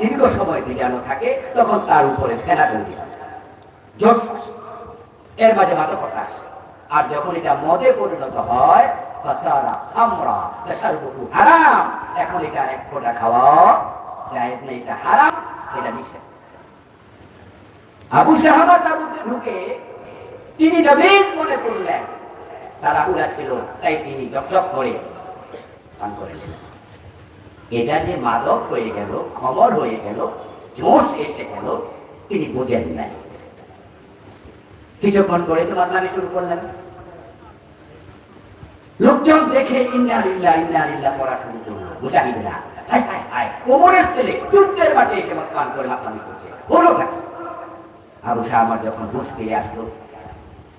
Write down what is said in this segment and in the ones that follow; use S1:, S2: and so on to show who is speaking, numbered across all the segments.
S1: দীর্ঘ সময় ভিজানো থাকে, তখন তার উপরে ফেনা তৈরি এর মাঝে মাদকতা আসে। আর যখন এটা মদে পরিণত হয় আবু ঢুকে তিনি মনে তারা উড়া ছিল তাই তিনি ডকডক করে পান করে নিলেন। এটা যে মাদক হয়ে গেল, খবর হয়ে গেল, জোশ এসে গেল, তিনি বুঝেন নাই। কিছুক্ষণ পরে তো মাতলামি শুরু করলেন। লোকজন দেখে ইন্নারিল্লাহ ইন্নারিল্লাহ পড়া শুরু করল মুজাহিদরা হাই ওমরের ছেলে যুদ্ধের মাঠে এসে মত পান করে মাতলামি করছে। হলো নাকি আবু শাহ আমার যখন হুশ ফিরে আসলো,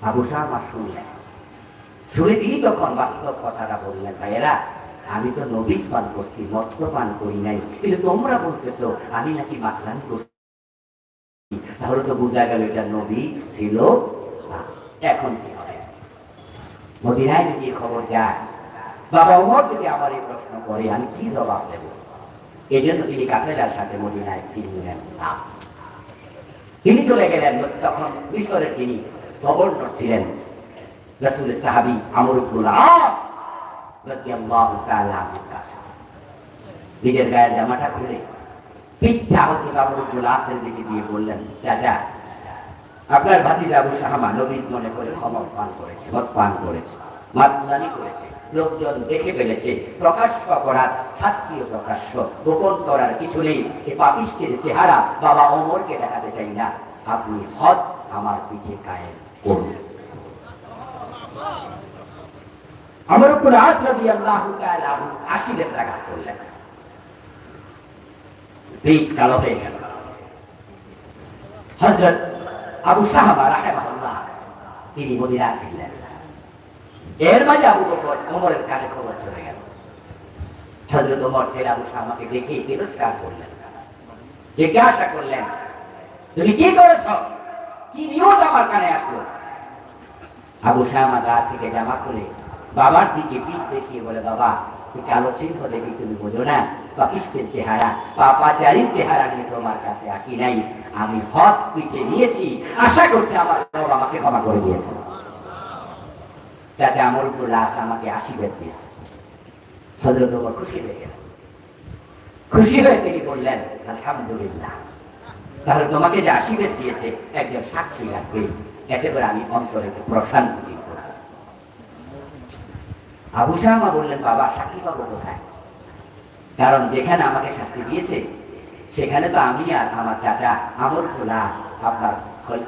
S1: আবু শাহ আমার শুনলেন। শুনে তিনি তখন বাস্তব কথাটা বললেন, ভাইয়েরা আমি তো নবিস পান করছি মত্ত পান করি নাই। কিন্তু তোমরা বলতেছো, আমি নাকি মাতলাম করছি। তাহলে তো বোঝা গেল এটা নবীজ ছিল এখন কি হবে? মদিনায় যদি খবর যায়, বাবা ওমর যদি আমার এই প্রশ্ন করে, আমি কি জবাব দেব? এই জন্য তিনি কাফেলার সাথে মদিনায় ফিরলেন না। তিনি চলে গেলেন, তখন মিশরের তিনি গভর্নর ছিলেন। রসুলের সাহাবি আমর আস রাদিয়াল্লাহু তাআলা আনহুর কাছে নিজের গায়ের জামাটা খুলে পিঠা হযরত আমর ইবনুল আসের দিকে দিয়ে বললেন, চাচা, আপনার ভাতিজা আবু সাহামা নবীজ মনে করে খমর পান করেছে, মদ পান করেছে মাতলামি করেছে, লোকজন দেখে ফেলেছে, প্রকাশ্য করার শাস্ত্রীয় প্রকাশ্য, গোপন করার কিছু নেই এই পাপিষ্টের চেহারা বাবা অমরকে দেখাতে চাই না, আপনি হদ আমার পিঠে কায়েম করুন। আমার উপর আসরাদি আল্লাহ আশিদের টাকা করলেন। পিঠ কালো হয়ে গেল। হজরত আবু সাহাবা রাহেমাহুল্লাহ, তিনি মদিনা ফিরলেন। এর মাঝে আবু বকর ওমরের কানে খবর চলে গেল। হজরত ওমর ছেলে আবু সাহাবাকে দেখে তিরস্কার করলেন। জিজ্ঞাসা করলেন, তুমি কি করেছ? কি নিউজ আমার কানে আসলো? আবু সাহামা গা থেকে জামা খুলে বাবার দিকে পিঠ দেখিয়ে বলে, বাবা কালো চিহ্ন দেখি তুমি বোঝো না। পাপিষ্টের চেহারা, পাপাচারীর চেহারা নিয়ে তোমার কাছে আসি নাই। আমি হক পিঠে নিয়েছি। আশা করছি আমার রব আমাকে ক্ষমা করে আমর উপর লাশ আমাকে আশীর্বাদ দিয়েছে। হজরত খুশি হয়ে খুশি হয়ে তিনি বললেন, আলহামদুলিল্লাহ। তাহলে তোমাকে যে আশীর্বাদ দিয়েছে, একজন সাক্ষী লাগবে। এতে করে আমি অন্তরে প্রশান্তি। আবু সাহামা বললেন, বাবা, সাক্ষী পাবো কোথায়? কারণ যেখানে আমাকে শাস্তি দিয়েছে, সেখানে তো আমি আর আমার চাচা আমর লাশ আপনার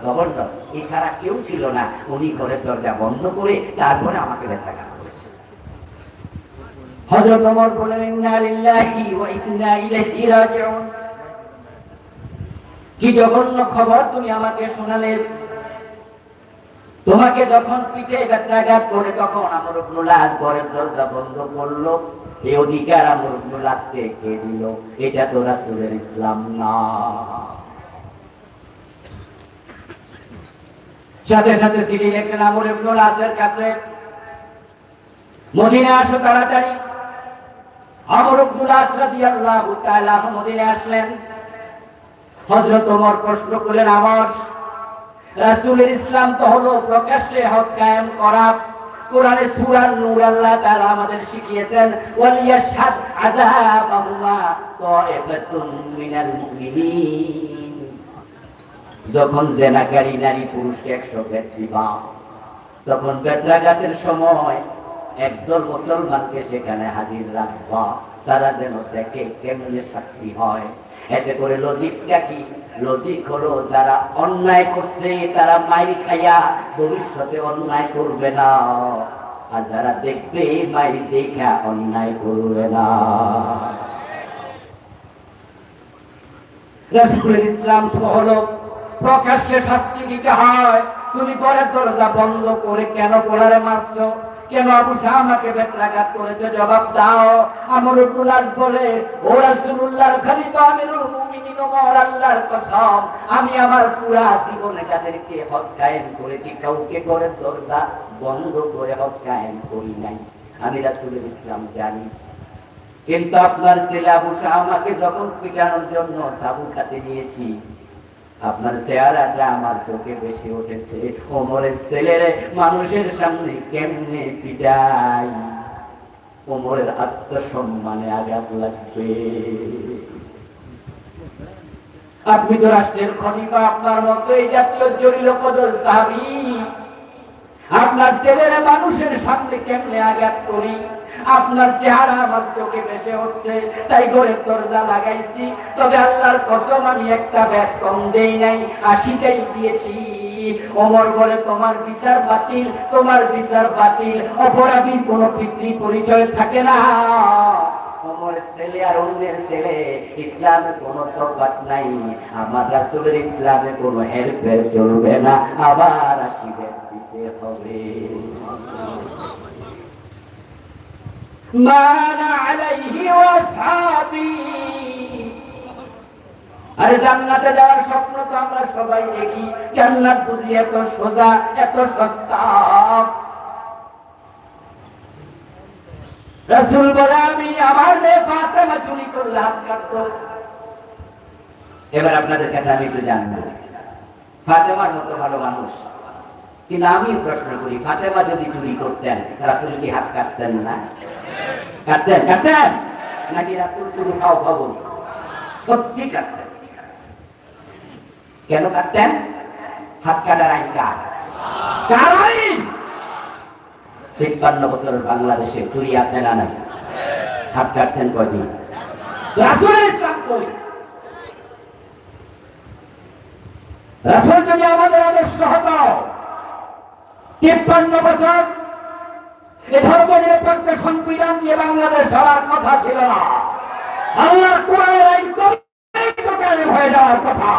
S1: গভর্নর এছাড়া কেউ ছিল না। উনি ঘরের দরজা বন্ধ করে তারপরে আমাকে ব্যথাঘাত করেছে। ইন্না ইলাইহি রাজিউন। কি জঘন্য খবর তুমি আমাকে শোনালে। তোমাকে যখন পিঠে ব্যথাঘাত করে তখন আমর লাশ ঘরের দরজা বন্ধ করল। এই অধিকার আমর লাশকে কে দিল? এটা তো রাসূলের ইসলাম না। সাথে সাথে সিডি লিখলেন আমর ইবনুল আসের কাছে মদিনা আসো তাড়াতাড়ি। আমর ইবনুল আস রাদিয়াল্লাহু তাআলা মদিনা আসলেন। হযরত ওমর প্রশ্ন করলেন আমার রাসূলের ইসলাম তো হলো প্রকাশ্যে হক কায়েম করা। কোরআনে সূরা নূর আল্লাহ তাআলা আমাদের শিখিয়েছেন, ওয়ালিয়াশহাদ আযাবাহুমা তাইফাতুন মিনাল মুমিনিন। যখন জেনাকারী নারী পুরুষকে একশো ব্যক্তি বা তখন বেত্রাঘাতের সময় একদল মুসলমানকে সেখানে হাজির রাখবা। তারা যেন দেখে কেমনে শাস্তি হয়। এতে করে লজিকটা কি? লজিক হলো যারা অন্যায় করছে, তারা মাইর খাইয়া ভবিষ্যতে অন্যায় করবে না। আর যারা দেখবে, মাইর দেখা অন্যায় করবে না। রাসূলের ইসলাম হলো প্রকাশ্যে শাস্তি দিতে হয়। তুমি পরের দরজা বন্ধ করে কেন পোলারে মারছো? কেন আবু সাহামাকে বেত্রাঘাত করেছে? জবাব দাও। আমর আস বলে, ও রাসূলুল্লাহর খলিফা আমিরুল মুমিনিন ওমর আল্লাহর কসম, আমি আমার পুরা জীবনে যাদেরকে হক কায়েম করেছি, কাউকে করে দরজা বন্ধ করে হক কায়েম করি নাই। আমি রাসূলের ইসলাম জানি। কিন্তু আপনার ছেলে আবু শাহ আমাকে যখন পিটানোর জন্য সাবু খাতে নিয়েছি আপনার চেহারাটা আমার চোখে বেশি উঠেছে। ওমরের ছেলেরে মানুষের সামনে কেমনে পিটাই? ওমরের আত্মসম্মানে আঘাত লাগবে। আপনি তো রাষ্ট্রের খনিকা আপনার মতো এই জাতীয় জরিল কদর সাহাবি। আপনার ছেলেরা মানুষের সামনে কেমনে আঘাত করি? আপনার চেহারা আমার চোখে ভেসে উঠছে, তাই করে দরজা লাগাইছি। তবে আল্লাহর কসম, আমি একটা ব্যাট কম দেই নাই, আশিটাই দিয়েছি। বলে, তোমার বিচার বাতিল, তোমার বিচার বাতিল কোনো পিতৃ পরিচয় থাকে না। ছেলে আর অন্যের ছেলে, ইসলামে কোনো তফাৎ নাই। আমার রাসূলের ইসলামে কোনো হেরফের চলবে না, আবার আসিবেন দিতে হবে। ওয়াসহাবি আরে জান্নাতে যাওয়ার স্বপ্ন তো আমরা সবাই দেখি। জান্নাত বুঝি এত সোজা, এত সস্তা। রসুল বলে, আমি আমার মেয়ে ফাতেমা চুরি করলে হাত কাটতো এবার আপনাদের কাছে আমি একটু জানব, ফাতেমার মতো ভালো মানুষ। কিন্তু আমি প্রশ্ন করি, ফাতেমা যদি চুরি করতেন, রাসুল কি হাত কাটতেন না? কাটতেন কাটতেন নাকি রাসুল শুধু খাও খাও সত্যি কাটতেন কেন কাটতেন হাত কাটার আইন কার? কার আইন? তিপ্পান্ন বছর বাংলাদেশে চুরি আছে না নাই? হাত কাটছেন কয়দিন? রাসুলের ইসলাম কই? রাসুল যদি আমাদের আদর্শ হতো, তিপ্পান্ন বছর ধর্ম নিরপেক্ষ সংবিধান দিয়ে বাংলাদেশ হওয়ার কথা ছিল না। আল্লাহর কোরআনের আইন হয়ে যাওয়ার কথা।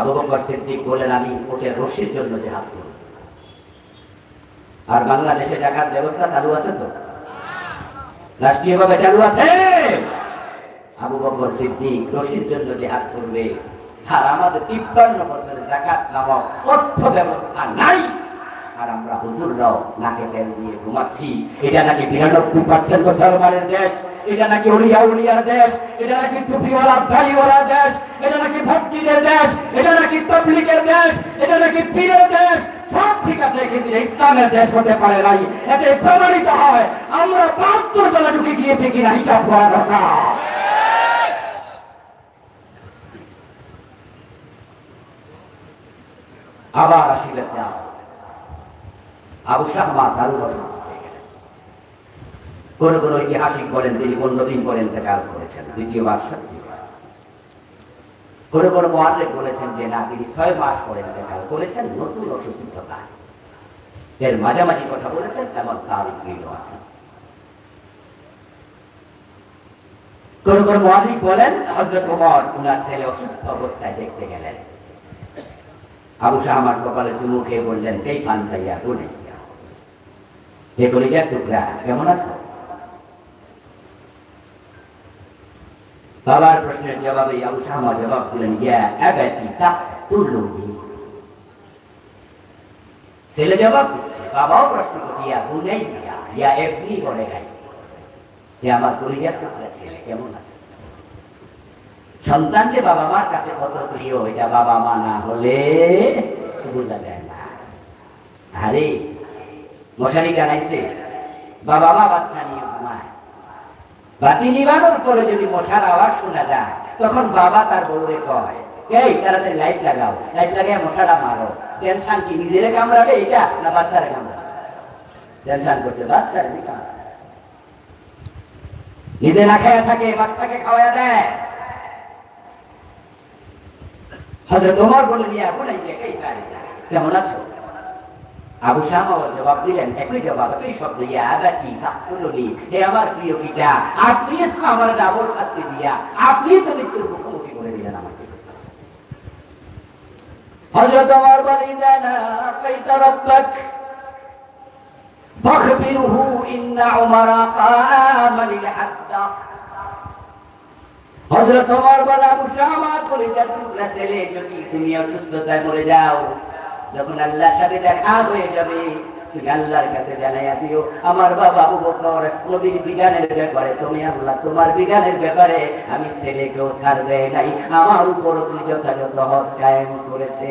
S1: আবু বকর সিদ্দিক বলেন আমি ওকে রশির জন্য জেহাদ করব। আর বাংলাদেশে টাকার ব্যবস্থা চালু আছে তো? রাষ্ট্রীয়ভাবে চালু আছে? আবু বকর সিদ্দিক রশির জন্য জেহাদ করবে। আর আমাদের তিপ্পান্ন বছরের জাকাত নামক অর্থ ব্যবস্থা নাই। আর আমরা হুজুররাও নাকে তেল দিয়ে ঘুমাচ্ছি। এটা নাকি বিরানব্বই পার্সেন্ট মুসলমানের দেশ, এটা নাকি উড়িয়া উড়িয়ার দেশ, এটা নাকি টুপিওয়ালা দাড়িওয়ালা দেশ, এটা নাকি ভক্তিদের দেশ, এটা নাকি তবলিগের দেশ, এটা নাকি পীরের দেশ, সব ঠিক আছে, কিন্তু ইসলামের দেশ হতে পারে নাই। এতে প্রমাণিত হয়, আমরা বাহাত্তর জনে ঢুকে গিয়েছি কিনা, হিসাব করা দরকার। আবার আসিলেন যা আবু। শাহমা দারুল কোন কোন ঐতিহাসিক বলেন, তিনি পনেরো দিন পরে ইন্তেকাল করেছেন, দ্বিতীয়বার সত্যি কোন কোন মহারেক বলেছেন যে, না, তিনি ছয় মাস পরে ইন্তেকাল করেছেন, নতুন অসুস্থতা। এর মাঝামাঝি কথা বলেছেন, এমন তার উদ্ভিদ আছেন কোন কোন মহাদিক বলেন হজরত ওমর, উনার ছেলে অসুস্থ অবস্থায় দেখতে গেলেন। আবু শাহ আমার কপালে চুমু খেয়ে বললেন, এই ফান তাইয়া বলে হে কলিজার টুকরা, কেমন আছো? বাবার প্রশ্নের জবাবে আবু শাহ আমার জবাব দিলেন, ইয়া আবাতি তাকতুলুনি। ছেলে জবাব দিচ্ছে, বাবাও প্রশ্ন করছে, ইয়া ইয়া বলে যে আমার কলিজার টুকরা ছেলে, কেমন আছে? সন্তান যে বাবা মার কাছে কত প্রিয়, এটা বাবা মা না হলে বোঝা যায় না। আরে, মশারি টানাইছে বাবা মা বাচ্চা নিয়ে ঘুমায়। বাতি নিবানোর পরে যদি মশার আওয়াজ শোনা যায়, তখন বাবা তার বউরে কয়, এই, তাড়াতাড়ি লাইট লাগাও, লাইট লাগাই মশাটা মারো। টেনশন কি, নিজেরে কামড়াবে এটা না বাচ্চারে কামড়াবে? টেনশন করছে, বাচ্চারে নিজে না খেয়ে থাকে, বাচ্চাকে খাওয়া দেয়। হজরত ওমর বলে দিয়া বলে দিয়ে কে কেমন আছো? আবু শাহ জবাব দিলেন, একই জবাব, একই শব্দ, ইয়া আবাতি তাকতুলুনি হে আমার প্রিয় পিতা, আপনি আমার ডাবল শাস্তি দিয়া। আপনি তো মৃত্যুর মুখোমুখি করে দিলেন আমাকে। হযরত ওমর বলে, ইদা লাকাইতা রাব্বাক ইন্না উমারা কামা লিল হাদ্দা। হযরত ওমর বলে শামা, কলিজার টুকরা ছেলে, যদি তুমি অসুস্থতায় মরে যাও, যখন আল্লাহর সাথে দেখা হয়ে যাবে, তুমি আল্লাহর কাছে জানাইয়া দিও, আমার বাবা আবু বকর, নবীর ব্যাপারে, তুমি আল্লাহ তোমার বিজ্ঞানের ব্যাপারে, আমি ছেলেকেও ছাড় দেয় নাই। আমার উপর তুমি যথাযথ হক কায়েম করেছে।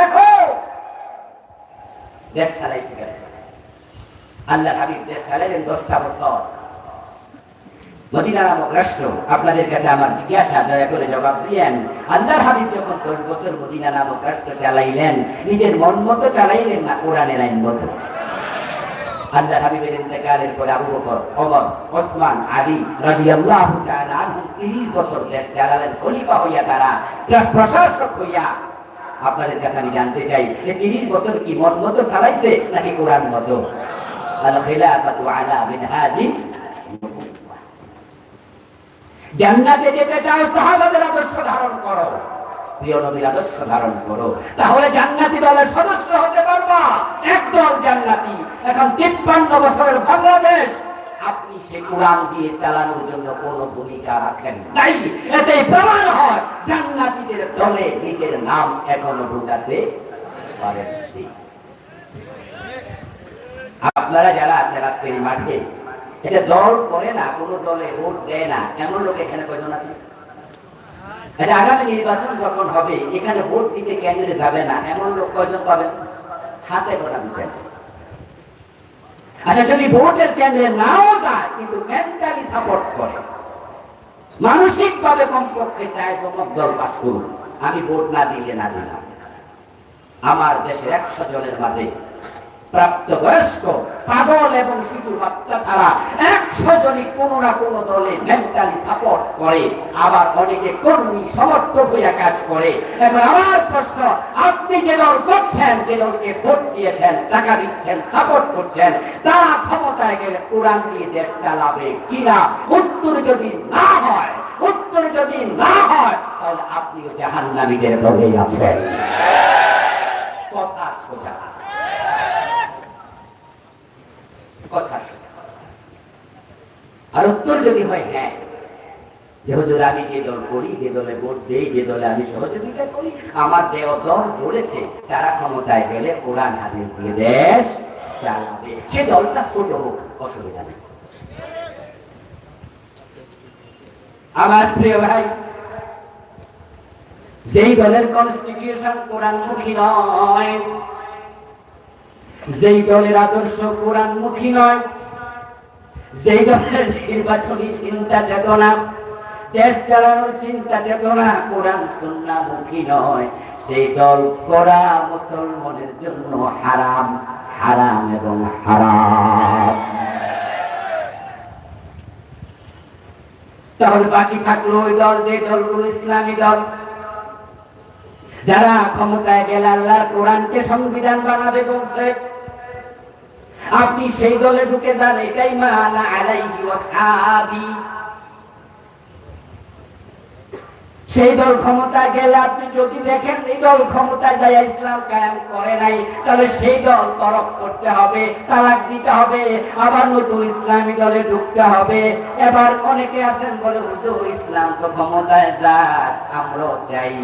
S1: দেখো, দেশ কেন? আল্লাহ হাবিব, দেশ দশটা বছর। মদিনা নামক রাষ্ট্র, আপনাদের কাছে আমার জিজ্ঞাসা, দয়া করে জবাব দিয়েন। হাবিব যখন দশ বছর মদিনা নামক রাষ্ট্র চালাইলেন, নিজের মন মতো চালাইলেন না, কোরআনের আইন মতো? আল্লাহ হাবিবের ইন্তেকালের পরে আবু বকর, ওমর, ওসমান, আলী রাদিয়াল্লাহু তাআলা আনহু 30 বছর দেশ চালালেন, খলিফা হইয়া তারা প্রশাসক হইয়া। আপনাদের কাছে আমি জানতে চাই যে 30 বছর কি মন মতো চালাইছে নাকি কোরআন মতো? খিলাফাতু আলা মিনহাজিন জান্নাতে যেতে চাও, সাহাবাদের আদর্শ ধারণ করো। প্রিয় নবীর আদর্শ ধারণ করো। তাহলে জান্নাতি দলের সদস্য হতে পারবা। একদল জান্নাতি। এখন তিপ্পান্ন বছরের বাংলাদেশ, আপনি সে কোরআন দিয়ে চালানোর জন্য কোন ভূমিকা রাখেন তাই এতে প্রমাণ হয়, জান্নাতীদের দলে নিজের নাম এখনও ঢুকাতে পারেননি। আপনারা যারা আছেন আজকের এই মাঠে এটা দল করে না, কোন দলে ভোট দেয় না। এমন লোক এখানে কয়জন আছে? এটা আগামী নির্বাচন যখন হবে, এখানে ভোট দিতে কেন্দ্রে যাবে না, এমন লোক কয়জন পাবেন? হাতে গোনা দিচ্ছেন আচ্ছা যদি ভোটের কেন্দ্রে নাও যায়, কিন্তু মেন্টালি সাপোর্ট করে মানসিক ভাবে কমপক্ষে চায় সমক দল পাশ করুন আমি ভোট না দিলে না দিলাম। আমার দেশের একশো জনের মাঝে পাগল এবং শিশু বাচ্চা ছাড়া একশো জনই না দলে মেন্টালি সাপোর্ট করে। আবার অনেকে কর্মী, সমর্থক হইয়া কাজ করে। এখন আমার প্রশ্ন, আপনি যে দল করছেন, যে দলকে ভোট দিয়েছেন, টাকা দিচ্ছেন সাপোর্ট করছেন, তারা ক্ষমতায় গেলে কোরআন দিয়ে দেশ চালাবে কিনা? উত্তর যদি না হয়, উত্তর যদি না হয়, তাহলে আপনিও জাহান্নামীদের দলেই আছেন। কথা সোজা কথা আর উত্তর যদি হয় হ্যাঁ। যে হুজুর, আমি যে দল করি, যে দলে ভোট দেই, যে দলে আমি সহযোগিতা করি, আমার দেহ দল বলেছে, তারা ক্ষমতায় গেলে কোরআন, হাদিস দিয়ে দেশ চালাবে। সে দলটা ছোট হোক, অসুবিধা নেই। আমার প্রিয় ভাই, যেই দলের কনস্টিটিউশন কোরআনমুখী নয় যেই দলের আদর্শ কোরআনমুখী নয়, যেই দলের নির্বাচনী চিন্তা চেতনা, দেশ চালানোর চিন্তা চেতনা কোরআন সুন্নামুখী নয়, সেই দল করা মুসলমানের জন্য হারাম হারাম এবং হারাম। তাহলে বাকি থাকল ওই দল যে দলগুলো ইসলামী দল। যারা ক্ষমতায় গেলে আল্লাহর কোরআনকে সংবিধান বানাবে বলছে আপনি সেই দলে ঢুকে যান, এটাই মানা আলাইহি ওয়াসহাবি সেই দল ক্ষমতায় গেলে আপনি যদি দেখেন এই দল ক্ষমতায় যায়, ইসলাম কায়েম করে নাই, তাহলে সেই দল তরক করতে হবে, তালাক দিতে হবে, আবার নতুন ইসলামী দলে ঢুকতে হবে। এবার অনেকে আছেন বলে, হুজুর, ইসলাম তো ক্ষমতায় যাক, আমরাও চাই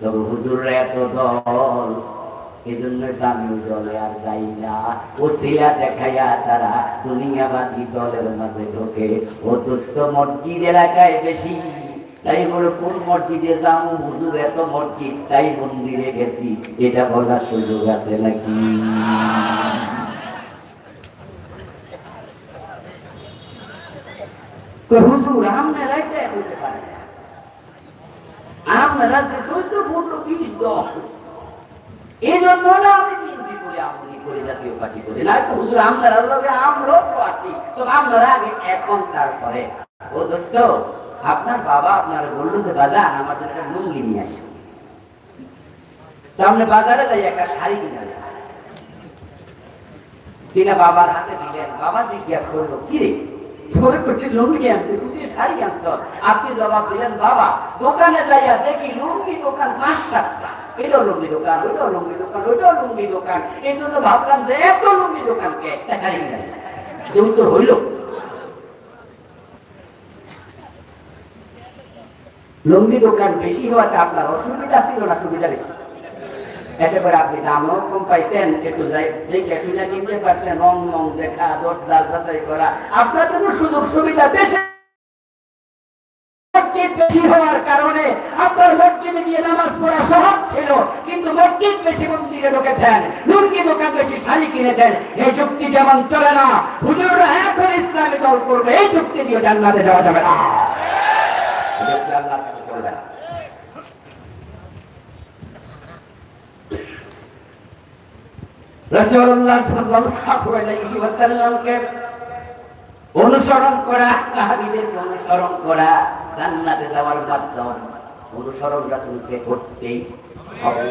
S1: তবে হুজুর এত দল এই জন্য দলে আর যাই না। ও শিলা দেখাইয়া তারা দুনিয়াবাদী দলের মাঝে ঢোকে। ও দুষ্ট মসজিদ এলাকায় বেশি। তাই বলে, কোন মসজিদে যাব? হুজুর, এত মসজিদ, তাই মন্দিরে গেছি। এটা বলার সুযোগ আছে নাকি? হুজুর আপনারা এটা হতে পারে না। যে চোদ্দ পনেরো বিশ দল। এই জন্য না আমি করে, জাতীয় পার্টি করে। না তো হুজুর তো আছি। তো আগে এখন তারপরে। ও দোস্ত, আপনার বাবা আপনার বলল যে বাজার আমার জন্য একটা নিয়ে তো আপনি বাজারে যাই, একটা শাড়ি কিনে। তিনি বাবার হাতে দিলেন। বাবা জিজ্ঞাসা করল, কি রে? করছি আনতে আনছ? আপনি জবাব দিলেন, বাবা, দোকানে যাইয়া দেখি লুঙ্গি দোকান পাঁচ সাতটা। এটাও লুঙ্গি দোকান, ওইটাও লুঙ্গি দোকান, ওইটাও লুঙ্গি দোকান। এই জন্য ভাবলাম যে এত লুঙ্গি যে উত্তর হইল। লুঙ্গি দোকান বেশি হওয়াতে আপনার অসুবিধা ছিল না সুবিধা বেশি? এতে করে আপনি দামও কম পাইতেন, একটু যাই দেখে শুনে কিনতে পারতেন, রং মং দেখা, দরদার যাচাই করা। আপনার জন্য সুযোগ সুবিধা বেশি বেশি হওয়ার কারণে আপনার মসজিদে গিয়ে নামাজ পড়া সহজ ছিল, কিন্তু মসজিদ বেশি মন্দিরে ঢুকেছেন, লুঙ্গি দোকান বেশি শাড়ি কিনেছেন, এই যুক্তি যেমন চলে না, হুজুররা এখন ইসলামী দল করবে, এই যুক্তি দিয়ে জান্নাতে যাওয়া যাবে না। অনুসরণ করা, সাহাবীদেরকে অনুসরণ করা জান্নাতে যাওয়ার মাধ্যম। অনুসরণ রাসুলকে করতেই হবে।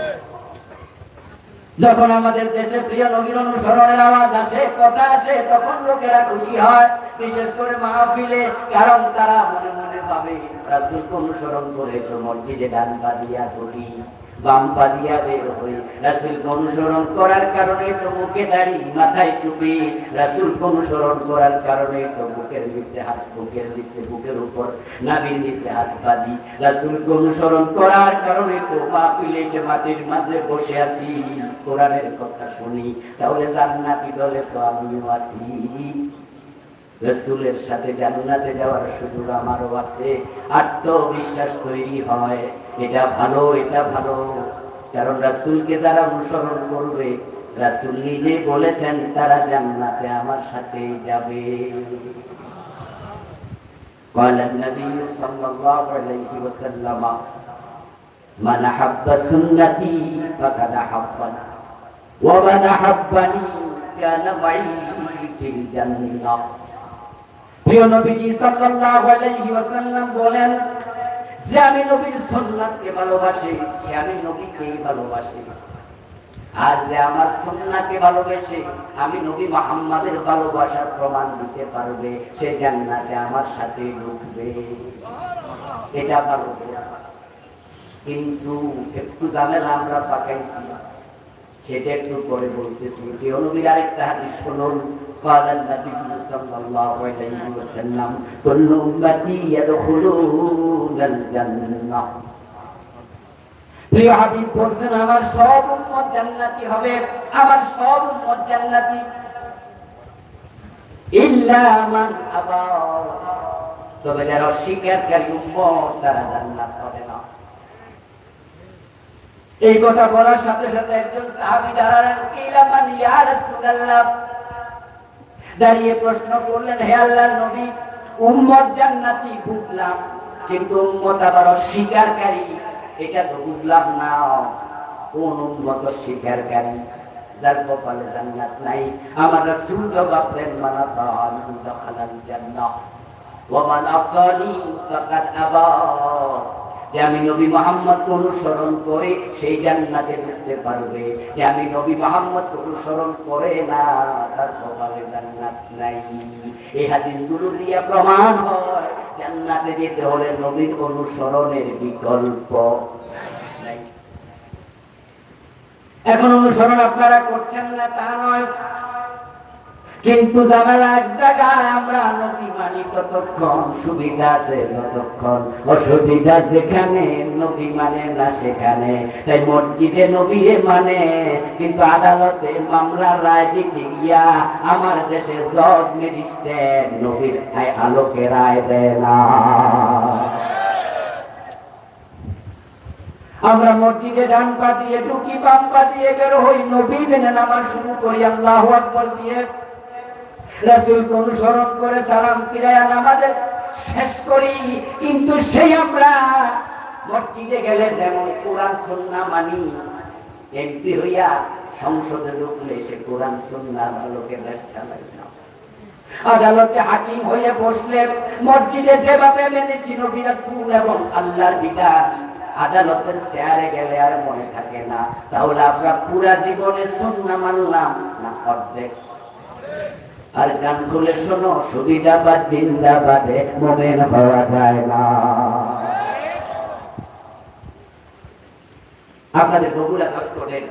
S1: যখন আমাদের দেশে প্রিয় নবীর অনুসরণের আওয়াজ আসে, কথা আসে, তখন লোকেরা খুশি হয়। বিশেষ করে মাহফিলে, কারণ তারা মনে মনে ভাবে, রাসুলকে অনুসরণ করে তো মসজিদে ডান পা দিয়া ঢুকি বাম পা দিয়া বের হই। অনুসরণ করার কারণে তো মুখে মাথায় টুপি। অনুসরণ করার কারণে তো বুকের নিচে হাত নিচে বুকের উপর নাভির নিচে হাত অনুসরণ করার কারণে তো মাহফিলে এসে মাটির মাঝে বসে আছি। কোরআনের কথা শুনি, তাহলে জান্নাতি দলে তো আমিও আছি। রসুলের সাথে জান্নাতে যাওয়ার সুযোগ আমারও আছে। আত্মবিশ্বাস তৈরি হয়। এটা ভালো এটা ভালো কারণ রাসুলকে যারা অনুসরণ করবে রাসুল নিজে বলেছেন তারা জান্নাতে আমার সাথে যাবে قال النبي صلى الله عليه وسلم من أحب سنتي فقد أحبني ومن أحبني كان معي في الجنة প্রিয় নবীজি সাল্লাল্লাহু আলাইহি ওয়াসাল্লাম বলেন যে আমি নবীর সুন্নাতকে ভালোবাসি, সে আমি নবীকেই ভালোবাসি। আর যে আমার সুন্নাহকে ভালোবেসে আমি নবী মুহাম্মাদের ভালোবাসার প্রমাণ দিতে পারবে, সে জান্নাতে আমার সাথে ঢুকবে। এটা ভালো কিন্তু একটু ঝামেলা আমরা পাকাইছি। সেটা একটু পরে বলতেছি। প্রিয় নবীর আরেকটা হাদিস শুনুন। قال النبي صلى الله عليه وسلم كل أمتي يدخلون الجنة প্রিয় হাবিব বলছেন আমার সব উম্মত জান্নাতি হবে আমার সব উম্মত জান্নাতি ইল্লা মান আবা তবে যারা অস্বীকারী উম্মত তারা জান্নাত পাবে না এই কথা বলার সাথে সাথে একজন সাহাবী দাঁড়ালেন কিলা মান ইয়া রাসূলুল্লাহ দাঁড়িয়ে প্রশ্ন করলেন, হে আল্লাহর নবী, উম্মত জান্নাতি, বুঝলাম। কিন্তু উম্মত আবার অস্বীকারী। এটা তো বুঝলাম না। কোন উম্মত অস্বীকারী? যার কপালে জান্নাত নাই। আমার রাসূল জবাব দেন মানা তাআল দাখালাল জান্নাহ, ওয়া মান আসানি ফাকাদ আবা। যে আমি নবী মোহাম্মদ অনুসরণ করে সেই জান্নাতে ঢুকতে পারবে। যে আমি নবী মোহাম্মদ অনুসরণ করে না, তার কপালে জান্নাত নাই। এই হাদিসগুলো দিয়ে প্রমাণ হয়, জান্নাতে যেতে হলে নবীর অনুসরণের বিকল্প এখন অনুসরণ আপনারা করছেন না, তা নয়। কিন্তু জামেলা এক জায়গায় আমরা নবী মানি ততক্ষণ সুবিধা আছে যতক্ষণ অসুবিধা যেখানে নবী মানে না সেখানে। তাই মসজিদে নবীরে মানে কিন্তু আদালতে মামলার রায় দিতে গিয়া আমার দেশের জজ ম্যাজিস্ট্রেট নবীর আলোকে রায় দেয় না। আমরা মসজিদে ডান পা দিয়ে ঢুকি, বাম পা দিয়ে বের হই, নবী মেনে নামাজ শুরু করি, আল্লাহ আকবর দিয়ে রাসূলকে অনুসরণ করে সালাম ফিরায়া নামাজে শেষ করি। কিন্তু সেই আমরা মসজিদে গেলে যেমন কোরআন সুন্নাহ মানি, এমপি হইয়া সংসদে ঢুকলে সে কোরআন সুন্নাহ আলোকে ব্যস্ত চালাই না। আদালতে হাকিম হয়ে বসলে মসজিদে যেভাবে মেনেছি নবী রাসূল এবং আল্লাহর বিধান, আদালতের চেয়ারে গেলে আর মনে থাকে না। তাহলে আমরা পুরা জীবনে সুন্নাহ মানলাম না অর্ধেক? আর গান খুলে শোনো সুবিধাবাদ জিন্দাবাদে মোমেন হওয়া যায় না। আপনাদের বগুড়া জজ কোর্টের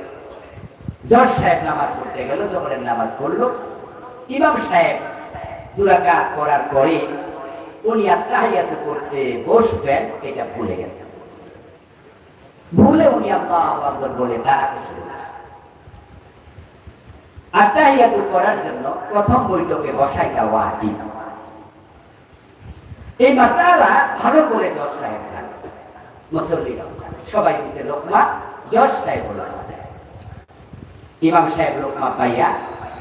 S1: জজ সাহেব নামাজ পড়তে গেল, জবরের নামাজ পড়ল। ইমাম সাহেব দুরাকাত পড়ার পরে উনি আত্মাহিয়াত করতে বসবেন, এটা ভুলে গেছেন। ভুলে উনি আল্লাহ আকবর বলে দাঁড়াতে শুরু করছেন করার জন্য প্রথম বৈঠকে এই মাসালা ভালো করে সাহেব জানে মুসল্লিরা সবাই দিছে লোকমা সাহেব ইমাম সাহেব লোকমা পাইয়া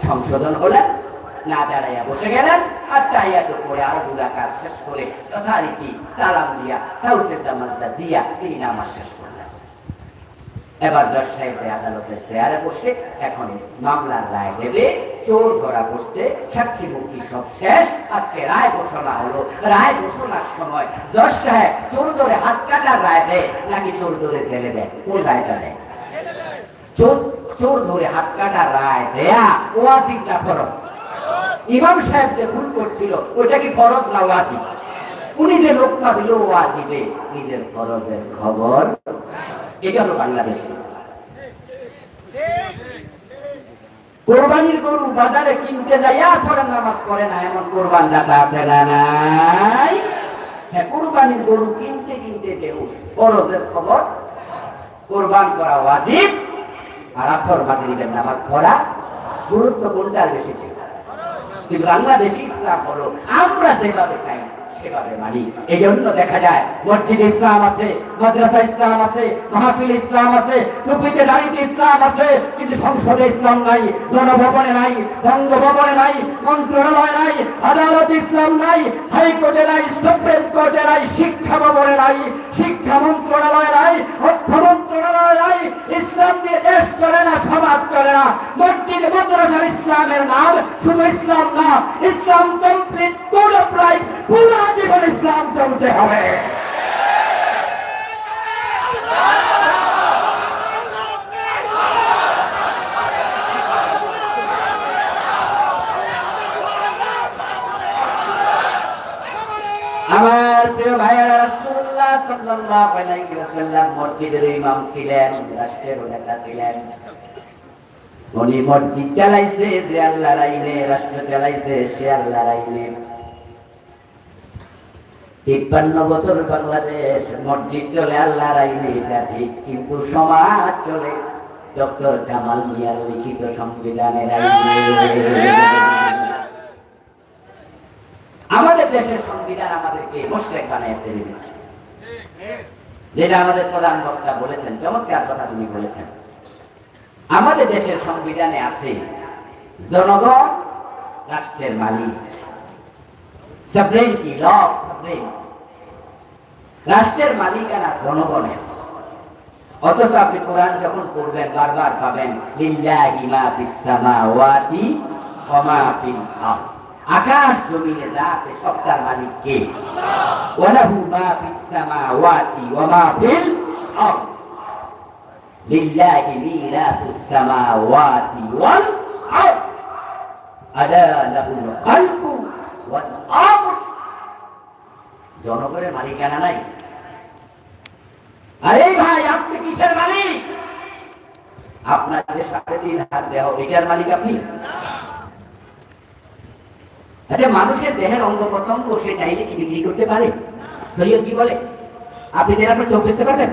S1: সংশোধন হলেন, না দাঁড়াইয়া বসে গেলেন আর তাইয়া তো পরে আরও দুরাকার শেষ করে যথারীতি সালাম দিয়া সাউসের দামানটা দিয়া তিনি নামাজ শেষ করলেন এবার জজ সাহেব যে আদালতের চেয়ারে বসে এখন মামলার রায় দেবে, চোর ধরা পড়ছে সাক্ষী মুক্তি সব শেষ, আজকে রায় ঘোষণা হলো, রায় ঘোষণার সময় জজ সাহেব চোর ধরে হাত কাটার রায় দেয় নাকি চোর ধরে জেলে দেয়? কোন রায়টা দেয়? চোর চোর ধরে হাত কাটার রায় দেয়া ওয়াজিব না ফরজ? ইমাম সাহেব যে ভুল করছিল, ওইটা কি ফরজ না ওয়াজিব? উনি যে লোকমা দিল ওয়াজিবে, নিজের ফরজের খবর এটা হলো বাংলাদেশ কোরবানির গরু বাজারে কিনতে যাইয়া সরেন নামাজ পড়ে না, এমন কোরবান দাতা আছে না নাই? হ্যাঁ কোরবানির গরু কিনতে কিনতে বেহুশ ফরজের খবর, কোরবান করা ওয়াজিব, আর আসর মাগরিবের নামাজ পড়া গুরুত্ব কোনটার বেশি ছিল। কিন্তু বাংলাদেশি ইসলাম হলো, আমরা যেভাবে খাই সেভাবে মানি এই জন্য দেখা যায়, মসজিদ ইসলাম আছে, মাদ্রাসা ইসলাম আছে, মাহফিল ইসলাম আছে, টুপিতে দাঁড়িতে ইসলাম আছে, কিন্তু সংসদে ইসলাম নাই, গণভবনে নাই, বঙ্গভবনে নাই, মন্ত্রণালয় নাই, আদালত ইসলাম নাই, হাইকোর্টে নাই, সুপ্রিম কোর্টে নাই, শিক্ষা ভবনে নাই, শিক্ষা মন্ত্রণালয় নাই, অর্থ মন্ত্রণালয় নাই, ইসলাম দিয়ে দেশ চলে না, সমাজ চলে না, মসজিদ মাদ্রাসার ইসলামের নাম শুধু ইসলাম না, ইসলাম কমপ্লিট কোড অফ পুরো জীবন ইসলাম চলতে হবে। আমার প্রিয় ভাইয়েরা, রাসূলুল্লাহ সাল্লাল্লাহু আলাইহি ওয়াসাল্লাম মসজিদের ইমাম ছিলেন, রাষ্ট্রের নেতা ছিলেন। উনি মসজিদ চালাইছে, যে আল্লাহর আইনে, রাষ্ট্র চালাইছে, সে আল্লাহর আইনে। তিপ্পান্ন বছর বাংলাদেশ, মসজিদ চলে আল্লাহর আইনে ঠিক কিন্তু সমাজ চলে। ডক্টর কামাল মিয়ার লিখিত সংবিধানের আমাদের দেশের সংবিধান আমাদেরকে মুসলেক বানিয়েছে যেটা আমাদের প্রধান বক্তা বলেছেন, চমৎকার কথা তিনি বলেছেন। আমাদের দেশের সংবিধানে আছে, জনগণ, রাষ্ট্রের মালিক। সাবরেন্টি ল সাবরেন রাষ্ট্রের মালিকানা জনগণের। অথচ আপনি কোরআন যখন পড়বেন, বারবার পাবেন লিল্লাহি মা ফিস সামাওয়াতি ওয়া মা ফিল আকাশ জমিনে যা আছে সবটার মালিক কে? ওয়ালাহু মা ফিস সামাওয়াতি ওয়া মা ফিল আরদ। লিল্লাহি মিরাসুস সামাওয়াতি ওয়াল আরদ। আলা লাহুল খালকু জনগণের মালিকানা নাই। আরে ভাই, আপনি কিসের মালিক? আপনার যে সাড়ে তিন হাত দেহ এটার মালিক আপনি? আচ্ছা মানুষের দেহের অঙ্গ প্রত্যঙ্গ সে চাইলে কি বিক্রি করতে পারে? কি বলে? আপনি চাইলে আপনার চোখ বেচতে পারবেন?